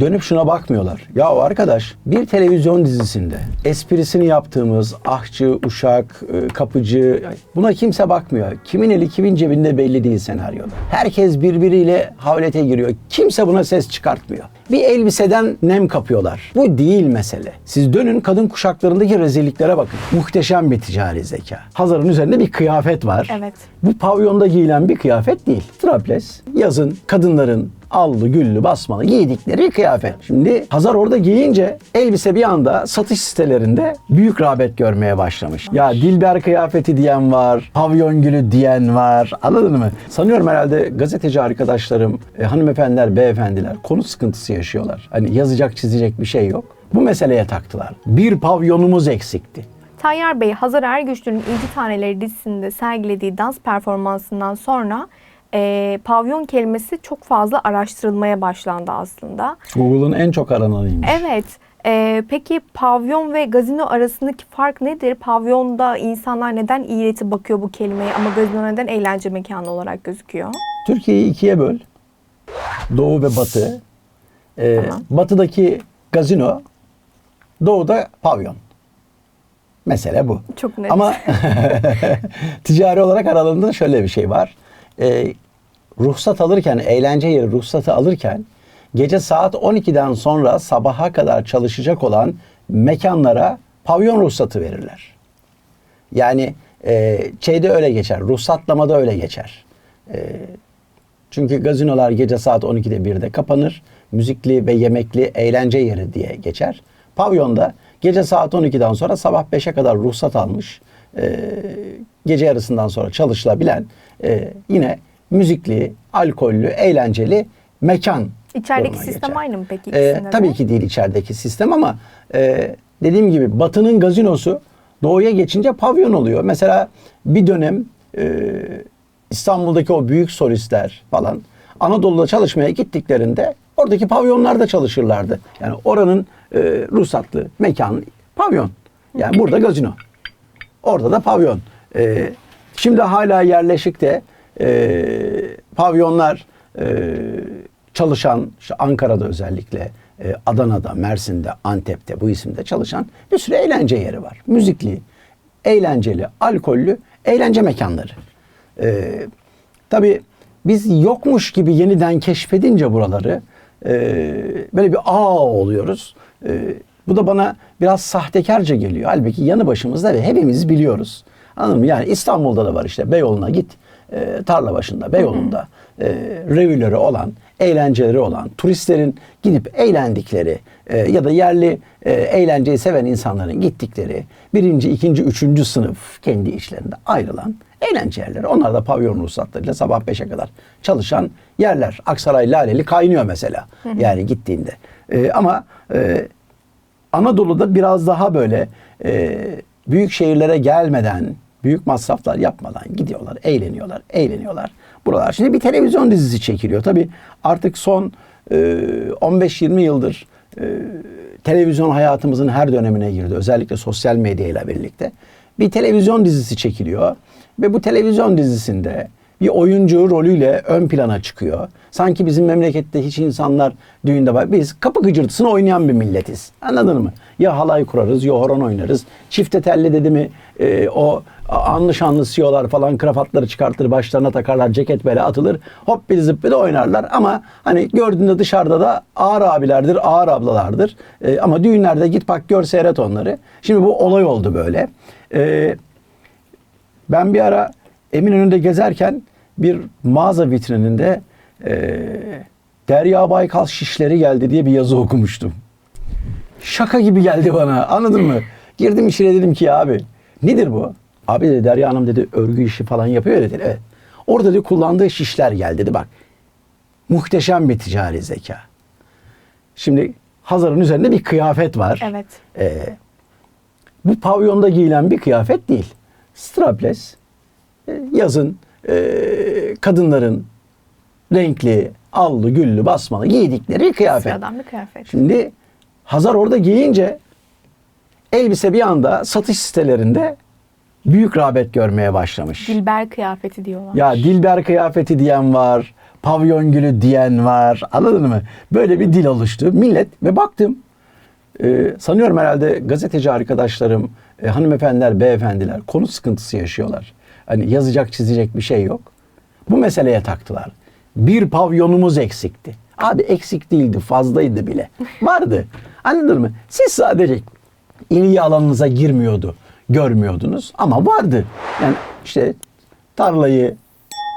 Dönüp şuna bakmıyorlar. Ya arkadaş bir televizyon dizisinde esprisini yaptığımız ahçı, uşak, e, kapıcı buna kimse bakmıyor. Kimin eli kimin cebinde belli değil senaryoda. Herkes birbiriyle havlete giriyor. Kimse buna ses çıkartmıyor. Bir elbiseden nem kapıyorlar. Bu değil mesele. Siz dönün kadın kuşaklarındaki rezilliklere bakın. Muhteşem bir ticari zeka. Hazarın üzerinde bir kıyafet var. Evet. Bu pavyonda giyilen bir kıyafet değil. Strapless yazın kadınların allı güllü basmalı giydikleri kıyafet. Şimdi Hazar orada giyince elbise bir anda satış sitelerinde büyük rağbet görmeye başlamış. Ya Dilber kıyafeti diyen var, pavyon gülü diyen var. Anladın mı? Sanıyorum herhalde gazeteci arkadaşlarım, e, hanımefendiler, beyefendiler konu sıkıntısı yaşıyorlar. Hani yazacak çizecek bir şey yok. Bu meseleye taktılar. Bir pavyonumuz eksikti. Tayyar Bey, Hazar Ergüçlü'nün İnci Taneleri dizisinde sergilediği dans performansından sonra e, pavyon kelimesi çok fazla araştırılmaya başlandı aslında. Google'ın en çok arananıymış. Evet. e, peki pavyon ve gazino arasındaki fark nedir? Pavyonda insanlar neden iğreti bakıyor bu kelimeye ama gazino neden eğlence mekanı olarak gözüküyor? Türkiye'yi ikiye böl. Doğu ve batı. Ee, Tamam. Batıdaki gazino, doğuda pavyon. Mesele bu. Çok net. Ama ticari olarak aralarında şöyle bir şey var. Ee, ruhsat alırken, eğlence yeri ruhsatı alırken gece saat 12'den sonra sabaha kadar çalışacak olan mekanlara pavyon ruhsatı verirler. Yani e, şeyde öyle geçer, ruhsatlamada öyle geçer. E, çünkü gazinolar gece saat 12'de 1'de kapanır. Müzikli ve yemekli eğlence yeri diye geçer. Pavyonda gece saat 12'den sonra sabah 5'e kadar ruhsat almış, e, gece yarısından sonra çalışılabilen e, yine müzikli, alkollü, eğlenceli mekan. İçerideki sistem geçer. aynı mı peki E, ikisinde de? tabii ki değil içerideki sistem ama e, dediğim gibi Batı'nın gazinosu doğuya geçince pavyon oluyor. Mesela bir dönem e, İstanbul'daki o büyük solistler falan Anadolu'da çalışmaya gittiklerinde oradaki pavyonlarda çalışırlardı. Yani oranın e, ruhsatlı mekan pavyon. Yani burada gazino. Orada da pavyon. E, şimdi hala yerleşikte e, pavyonlar e, çalışan, işte Ankara'da özellikle, e, Adana'da, Mersin'de, Antep'te bu isimde çalışan bir sürü eğlence yeri var. Müzikli, eğlenceli, alkollü eğlence mekanları. E, tabii biz yokmuş gibi yeniden keşfedince buraları e, böyle bir aa oluyoruz. E, bu da bana biraz sahtekarca geliyor. Halbuki yanı başımızda ve hepimiz biliyoruz. Anladın mı? Yani İstanbul'da da var işte Beyoğlu'na git. E, tarla başında, Beyoğlu'nda e, revüleri olan, eğlenceleri olan, turistlerin gidip eğlendikleri e, ya da yerli e, eğlenceyi seven insanların gittikleri birinci, ikinci, üçüncü sınıf kendi işlerinde ayrılan eğlence yerleri. Onlar da pavyon ruhsatlarıyla sabah 5'e kadar çalışan yerler. Aksaray Laleli kaynıyor mesela. Yani gittiğinde. E, ama e, Anadolu'da biraz daha böyle e, büyük şehirlere gelmeden, büyük masraflar yapmadan gidiyorlar, eğleniyorlar, eğleniyorlar. Buralar. Şimdi bir televizyon dizisi çekiliyor. Tabii artık son e, 15-20 yıldır e, televizyon hayatımızın her dönemine girdi. Özellikle sosyal medya ile birlikte. Bir televizyon dizisi çekiliyor ve bu televizyon dizisinde bir oyuncu rolüyle ön plana çıkıyor. Sanki bizim memlekette hiç insanlar düğünde var. Biz kapı gıcırtısını oynayan bir milletiz. Anladın mı? Ya halay kurarız ya horon oynarız. Çifte telli dedi mi e, o anlı şanlı siyolar falan kravatları çıkartır başlarına takarlar ceket böyle atılır. Hop bir zıp bir de oynarlar ama hani gördüğünde dışarıda da ağır abilerdir ağır ablalardır. E, ama düğünlerde git bak gör seyret onları. Şimdi bu olay oldu böyle. E, ben bir ara Eminönü'nde gezerken bir mağaza vitrininde e, Derya Baykal şişleri geldi diye bir yazı okumuştum. Şaka gibi geldi bana anladın mı? Girdim içine dedim ki ya abi nedir bu? Abi dedi Derya Hanım dedi örgü işi falan yapıyor ya dedi. Evet. Orada dedi kullandığı şişler geldi dedi bak. Muhteşem bir ticari zeka. Şimdi Hazar'ın üzerinde bir kıyafet var. Evet. Ee, bu pavyonda giyilen bir kıyafet değil. Strapless, e, yazın e, kadınların renkli, allı, güllü, basmalı giydikleri bir kıyafet. Sıradan bir kıyafet. Şimdi Hazar orada giyince elbise bir anda satış sitelerinde büyük rağbet görmeye başlamış. Dilber kıyafeti diyorlar. Ya Dilber kıyafeti diyen var, pavyon gülü diyen var. Anladın mı? Böyle bir dil oluştu. Millet ve baktım ee, sanıyorum herhalde gazeteci arkadaşlarım, e, hanımefendiler, beyefendiler konu sıkıntısı yaşıyorlar. Hani yazacak, çizecek bir şey yok. Bu meseleye taktılar. Bir pavyonumuz eksikti. Abi eksik değildi, fazlaydı bile. Vardı. Anladın mı? Siz sadece ilgi alanınıza girmiyordu, görmüyordunuz ama vardı. Yani işte tarlayı,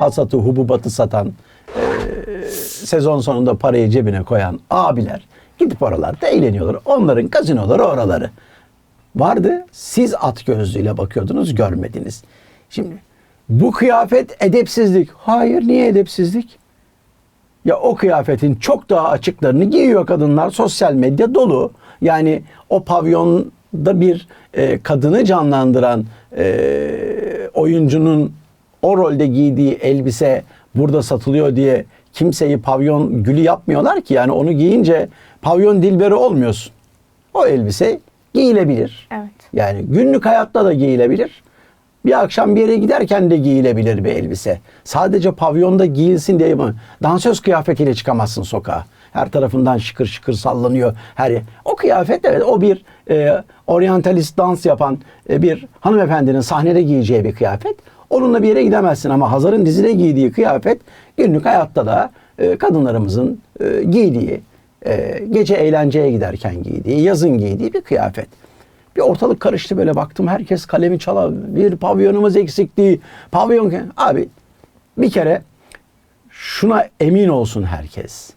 hasatı, hububatı satan, e, sezon sonunda parayı cebine koyan abiler gidip oralarda eğleniyorlar. Onların gazinoları oraları. Vardı. Siz at gözlüğüyle bakıyordunuz, görmediniz. Şimdi bu kıyafet edepsizlik. Hayır, niye edepsizlik? Ya o kıyafetin çok daha açıklarını giyiyor kadınlar. Sosyal medya dolu. Yani o pavyonda bir e, kadını canlandıran e, oyuncunun o rolde giydiği elbise burada satılıyor diye kimseyi pavyon gülü yapmıyorlar ki. Yani onu giyince pavyon dilberi olmuyorsun. O elbise giyilebilir. Evet. Yani günlük hayatta da giyilebilir. Bir akşam bir yere giderken de giyilebilir bir elbise. Sadece pavyonda giyilsin diye mi? Dansöz kıyafetiyle çıkamazsın sokağa. Her tarafından şıkır şıkır sallanıyor. Her yer. O kıyafet evet o bir e, oryantalist dans yapan e, bir hanımefendinin sahnede giyeceği bir kıyafet. Onunla bir yere gidemezsin ama Hazar'ın dizide giydiği kıyafet günlük hayatta da e, kadınlarımızın e, giydiği, e, gece eğlenceye giderken giydiği, yazın giydiği bir kıyafet. Bir ortalık karıştı böyle baktım herkes kalemi çala bir pavyonumuz eksikti. Pavyon abi bir kere şuna emin olsun herkes.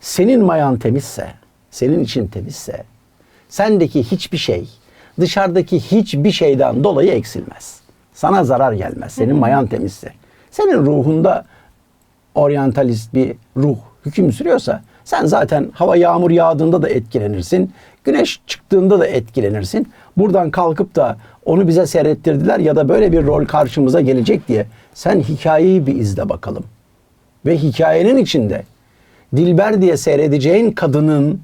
Senin mayan temizse, senin için temizse sendeki hiçbir şey dışarıdaki hiçbir şeyden dolayı eksilmez. Sana zarar gelmez. Senin mayan temizse. Senin ruhunda oryantalist bir ruh hüküm sürüyorsa sen zaten hava yağmur yağdığında da etkilenirsin. Güneş çıktığında da etkilenirsin. Buradan kalkıp da onu bize seyrettirdiler ya da böyle bir rol karşımıza gelecek diye sen hikayeyi bir izle bakalım. Ve hikayenin içinde Dilber diye seyredeceğin kadının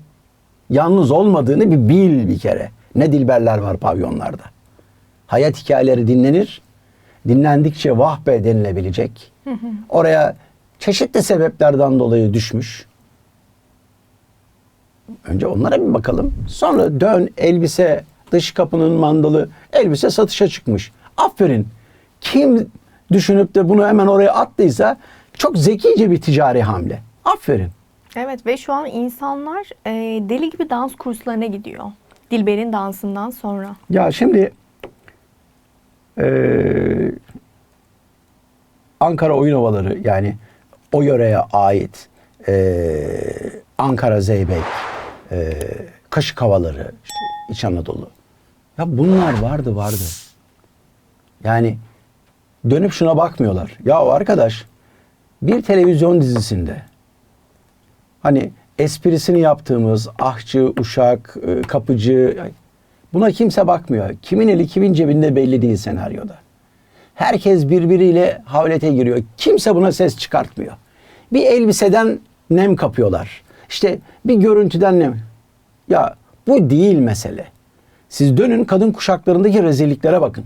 yalnız olmadığını bir bil bir kere. Ne dilberler var pavyonlarda. Hayat hikayeleri dinlenir. Dinlendikçe vah be denilebilecek. Oraya çeşitli sebeplerden dolayı düşmüş. Önce onlara bir bakalım. Sonra dön elbise, dış kapının mandalı, elbise satışa çıkmış. Aferin. Kim düşünüp de bunu hemen oraya attıysa çok zekice bir ticari hamle. Aferin. Evet ve şu an insanlar e, deli gibi dans kurslarına gidiyor. Dilber'in dansından sonra. Ya şimdi eee, Ankara oyun havaları yani o yöreye ait eee, Ankara Zeybek, eee Kaşık havaları, işte İç Anadolu. Ya bunlar vardı vardı. Yani dönüp şuna bakmıyorlar. Ya arkadaş bir televizyon dizisinde hani esprisini yaptığımız ahçı, uşak, e, kapıcı buna kimse bakmıyor. Kimin eli kimin cebinde belli değil senaryoda. Herkes birbiriyle havlete giriyor. Kimse buna ses çıkartmıyor. Bir elbiseden nem kapıyorlar. İşte bir görüntüden nem. Ya bu değil mesele. Siz dönün kadın kuşaklarındaki rezilliklere bakın.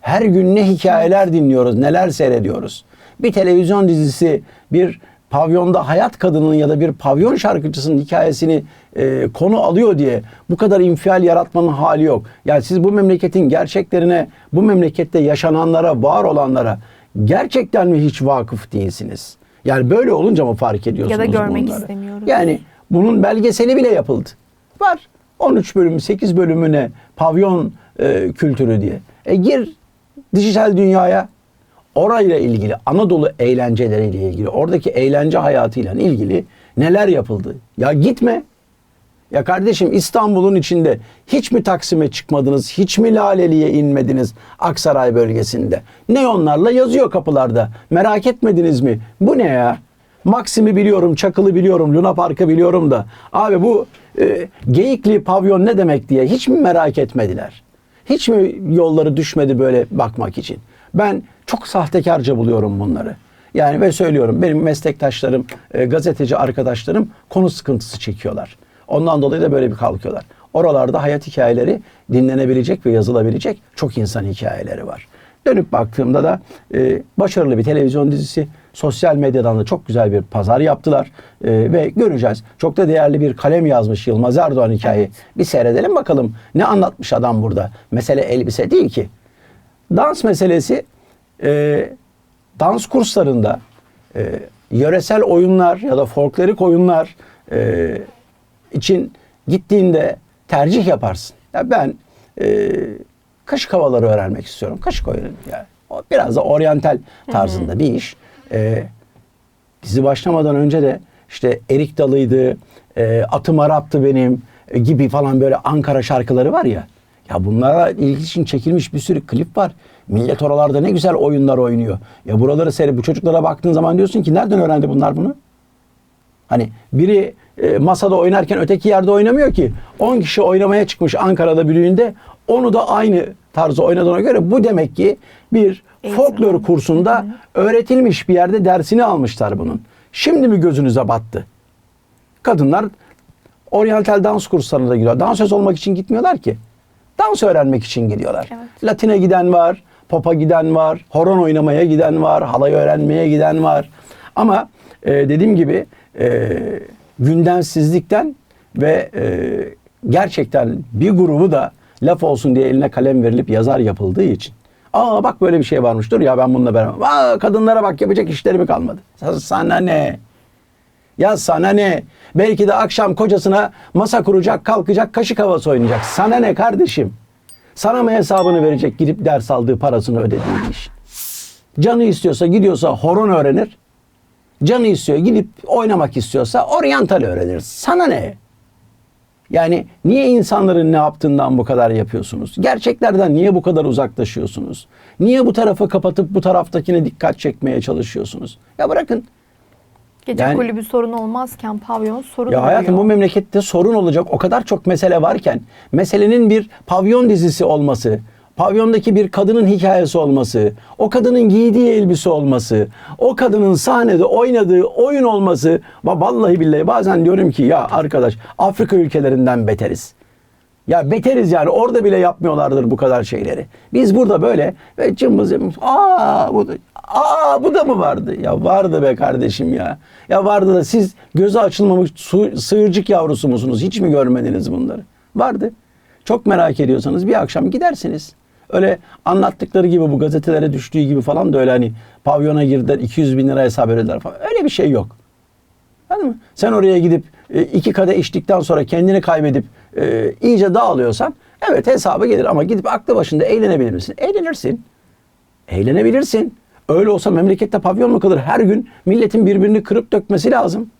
Her gün ne hikayeler dinliyoruz, neler seyrediyoruz. Bir televizyon dizisi, bir pavyonda hayat kadının ya da bir pavyon şarkıcısının hikayesini e, konu alıyor diye bu kadar infial yaratmanın hali yok. Yani siz bu memleketin gerçeklerine, bu memlekette yaşananlara, var olanlara gerçekten mi hiç vakıf değilsiniz? Yani böyle olunca mı fark ediyorsunuz Ya da görmek bunları? istemiyoruz. Yani bunun belgeseli bile yapıldı. Var. 13 bölüm, 8 bölümüne pavyon e, kültürü diye. E gir dijital dünyaya. Orayla ilgili, Anadolu eğlenceleriyle ilgili, oradaki eğlence hayatıyla ilgili neler yapıldı? Ya gitme. Ya kardeşim İstanbul'un içinde hiç mi Taksim'e çıkmadınız? Hiç mi Laleli'ye inmediniz Aksaray bölgesinde? Neonlarla yazıyor kapılarda. Merak etmediniz mi? Bu ne ya? Maksim'i biliyorum, Çakıl'ı biliyorum, Luna Park'ı biliyorum da. Abi bu e, Geyikli pavyon ne demek diye hiç mi merak etmediler? Hiç mi yolları düşmedi böyle bakmak için? Ben çok sahtekarca buluyorum bunları. Yani ve söylüyorum benim meslektaşlarım, e, gazeteci arkadaşlarım konu sıkıntısı çekiyorlar. Ondan dolayı da böyle bir kalkıyorlar. Oralarda hayat hikayeleri dinlenebilecek ve yazılabilecek çok insan hikayeleri var. dönüp baktığımda da e, başarılı bir televizyon dizisi. Sosyal medyadan da çok güzel bir pazar yaptılar E, ve göreceğiz. Çok da değerli bir kalem yazmış Yılmaz Erdoğan hikayeyi. Bir seyredelim bakalım ne anlatmış adam burada. Mesele elbise değil ki. Dans meselesi e, dans kurslarında e, yöresel oyunlar ya da folklorik oyunlar e, için gittiğinde tercih yaparsın. Ya ben e, kaşık havaları öğrenmek istiyorum. Kaşık oyunu yani. O biraz da oryantal tarzında bir iş. E, dizi başlamadan önce de işte Erik Dalı'ydı, e, Atım Arap'tı benim e, gibi falan böyle Ankara şarkıları var ya. Ya bunlara ilgi için çekilmiş bir sürü klip var. Millet oralarda ne güzel oyunlar oynuyor. Ya buraları seyret, bu çocuklara baktığın zaman diyorsun ki nereden öğrendi bunlar bunu? Hani biri e, masada oynarken öteki yerde oynamıyor ki. 10 kişi oynamaya çıkmış Ankara'da bir düğünde. Onu da aynı tarzı oynadığına göre bu demek ki bir folklor kursunda öğretilmiş bir yerde dersini almışlar bunun. Şimdi mi gözünüze battı? Kadınlar oryantal dans kurslarına da gidiyor. Dansöz olmak için gitmiyorlar ki. Dans öğrenmek için gidiyorlar. Evet. Latine giden var, popa giden var, horon oynamaya giden var, halay öğrenmeye giden var. Ama e, dediğim gibi e, gündemsizlikten ve e, gerçekten bir grubu da laf olsun diye eline kalem verilip yazar yapıldığı için. Aa bak böyle bir şey varmış dur ya ben bununla beraber. Aa kadınlara bak yapacak işleri mi kalmadı? Sana ne? Ya sana ne? Belki de akşam kocasına masa kuracak, kalkacak, kaşık havası oynayacak. Sana ne kardeşim? Sana mı hesabını verecek gidip ders aldığı parasını ödediği iş? Canı istiyorsa gidiyorsa horon öğrenir. Canı istiyor gidip oynamak istiyorsa oryantal öğrenir. Sana ne? Yani niye insanların ne yaptığından bu kadar yapıyorsunuz? Gerçeklerden niye bu kadar uzaklaşıyorsunuz? Niye bu tarafı kapatıp bu taraftakine dikkat çekmeye çalışıyorsunuz? Ya bırakın. Gece Yani- kulübü sorun olmazken pavyon sorun Ya hayatım bu oluyor. memlekette sorun olacak o kadar çok mesele varken meselenin bir pavyon dizisi olması, pavyondaki bir kadının hikayesi olması, o kadının giydiği elbise olması, o kadının sahnede oynadığı oyun olması, va- vallahi billahi bazen diyorum ki ya arkadaş Afrika ülkelerinden beteriz. Ya beteriz yani orada bile yapmıyorlardır bu kadar şeyleri. Biz burada böyle ve cımbız cımbız aa bu da, aa bu da mı vardı? Ya vardı be kardeşim ya. Ya vardı da siz gözü açılmamış su, sığırcık yavrusu musunuz? Hiç mi görmediniz bunları? Vardı. Çok merak ediyorsanız bir akşam gidersiniz. Öyle anlattıkları gibi bu gazetelere düştüğü gibi falan da öyle hani pavyona girdiler 200 bin lira hesap ödediler falan. Öyle bir şey yok. Anladın mı? Sen oraya gidip e, iki kadeh içtikten sonra kendini kaybedip e, iyice dağılıyorsan evet hesabı gelir ama gidip aklı başında eğlenebilir misin? Eğlenirsin. Eğlenebilirsin. Öyle olsa memlekette pavyon mu kalır? Her gün milletin birbirini kırıp dökmesi lazım.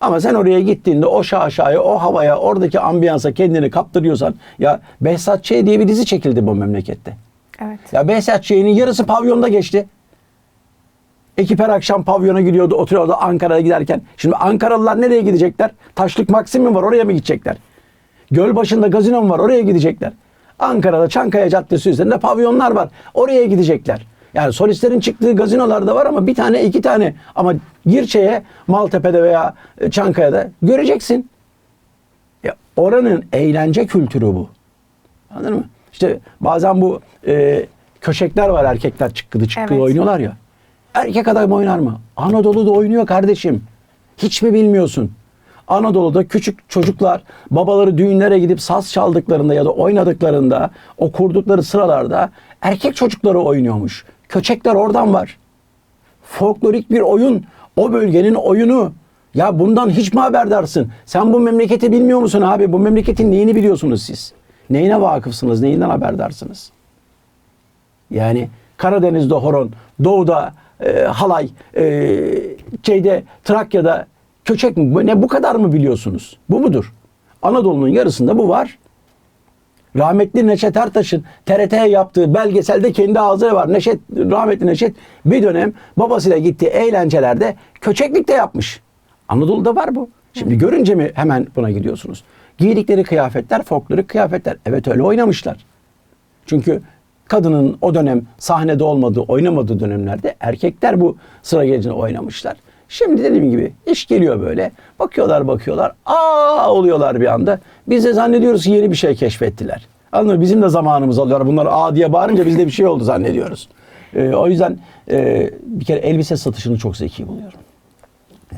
Ama sen oraya gittiğinde o şaşaya, o havaya, oradaki ambiyansa kendini kaptırıyorsan ya Behzat Ç. diye bir dizi çekildi bu memlekette. Evet. Ya Behzat Ç'nin yarısı pavyonda geçti. Ekip her akşam pavyona gidiyordu, oturuyordu Ankara'ya giderken. Şimdi Ankaralılar nereye gidecekler? Taşlık Maksim mi var, oraya mı gidecekler? Gölbaşı'nda gazino mu var, oraya gidecekler. Ankara'da Çankaya Caddesi üzerinde pavyonlar var, oraya gidecekler. Yani solistlerin çıktığı gazinolar da var ama bir tane iki tane. Ama Girçe'ye, Maltepe'de veya e, Çankaya'da göreceksin. Ya oranın eğlence kültürü bu. Anladın mı? İşte bazen bu e, köşekler var erkekler çıkkılı çıkkılı Evet. oynuyorlar ya. Erkek adam oynar mı? Anadolu'da oynuyor kardeşim. Hiç mi bilmiyorsun? Anadolu'da küçük çocuklar babaları düğünlere gidip saz çaldıklarında ya da oynadıklarında o kurdukları sıralarda erkek çocukları oynuyormuş. Köçekler oradan var. Folklorik bir oyun. O bölgenin oyunu. Ya bundan hiç mi haberdarsın? Sen bu memleketi bilmiyor musun abi? Bu memleketin neyini biliyorsunuz siz? Neyine vakıfsınız? Neyinden haberdarsınız? Yani Karadeniz'de horon, Doğu'da e, halay, e, şeyde Trakya'da köçek mi? Ne bu kadar mı biliyorsunuz? Bu mudur? Anadolu'nun yarısında bu var. Rahmetli Neşet Ertaş'ın TRT'ye yaptığı belgeselde kendi ağzı var. Neşet, rahmetli Neşet bir dönem babasıyla gittiği eğlencelerde köçeklik de yapmış. Anadolu'da var bu. Şimdi görünce mi hemen buna gidiyorsunuz? Giydikleri kıyafetler folklorik kıyafetler. Evet öyle oynamışlar. Çünkü kadının o dönem sahnede olmadığı, oynamadığı dönemlerde erkekler bu sıra gelince oynamışlar. Şimdi dediğim gibi iş geliyor böyle. Bakıyorlar bakıyorlar. Aa oluyorlar bir anda. Biz de zannediyoruz ki yeni bir şey keşfettiler. Anladın mı? Bizim de zamanımız alıyor. Bunlar A diye bağırınca bizde bir şey oldu zannediyoruz. Ee, o yüzden e, bir kere elbise satışını çok zeki buluyorum.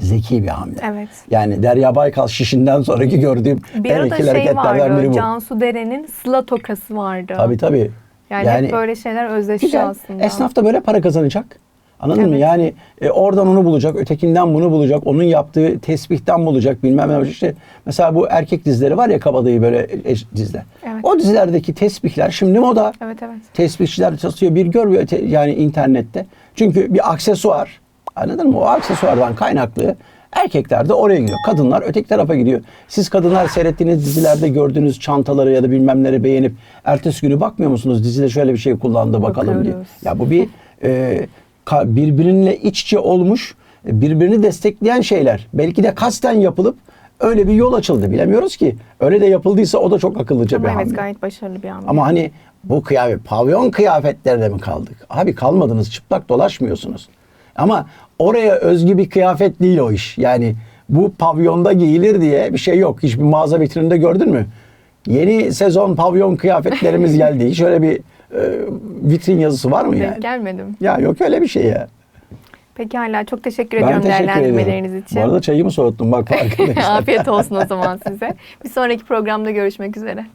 Zeki bir hamle. Evet. Yani Derya Baykal şişinden sonraki gördüğüm Bir en etkili şey hareketlerden biri bu. Cansu Deren'in sıla tokası vardı. Tabii tabii. Yani, hep böyle şeyler özleşiyor Güzel. aslında. Esnaf da böyle para kazanacak. Anladın mı? Evet. Yani e, oradan onu bulacak, ötekinden bunu bulacak, onun yaptığı tesbihten bulacak, bilmem ne bulacak. İşte mesela bu erkek dizileri var ya kabadayı böyle eş, diziler. Evet. O dizilerdeki tesbihler şimdi moda. Evet evet. Tesbihçiler satıyor bir gör bir öte- yani internette. Çünkü bir aksesuar. Anladın mı? O aksesuardan kaynaklı erkekler de oraya gidiyor. Kadınlar öteki tarafa gidiyor. Siz kadınlar seyrettiğiniz dizilerde gördüğünüz çantaları ya da bilmemleri beğenip ertesi günü bakmıyor musunuz? Dizide şöyle bir şey kullandı bakalım diye. Bakıyoruz. Ya bu bir e, birbiriyle iç içe olmuş, e, birbirini destekleyen şeyler. Belki de kasten yapılıp öyle bir yol açıldı. Bilemiyoruz ki. Öyle de yapıldıysa o da çok akıllıca bir Ama evet hamle. gayet başarılı bir hamle. Ama hani bu kıyafet, pavyon kıyafetlerinde mi kaldık? Abi kalmadınız, çıplak dolaşmıyorsunuz. Ama oraya özgü bir kıyafet değil o iş. Yani bu pavyonda giyilir diye bir şey yok. Hiçbir mağaza vitrininde gördün mü? Yeni sezon pavyon kıyafetlerimiz geldi. Hiç öyle bir e, vitrin yazısı var mı Denk yani? gelmedim. Ya yok öyle bir şey ya. Peki hala çok teşekkür ediyorum teşekkür değerlendirmeleriniz ediyorum. için. Bu arada çayımı soğuttum bak farkındaysan. Afiyet olsun o zaman size. Bir sonraki programda görüşmek üzere.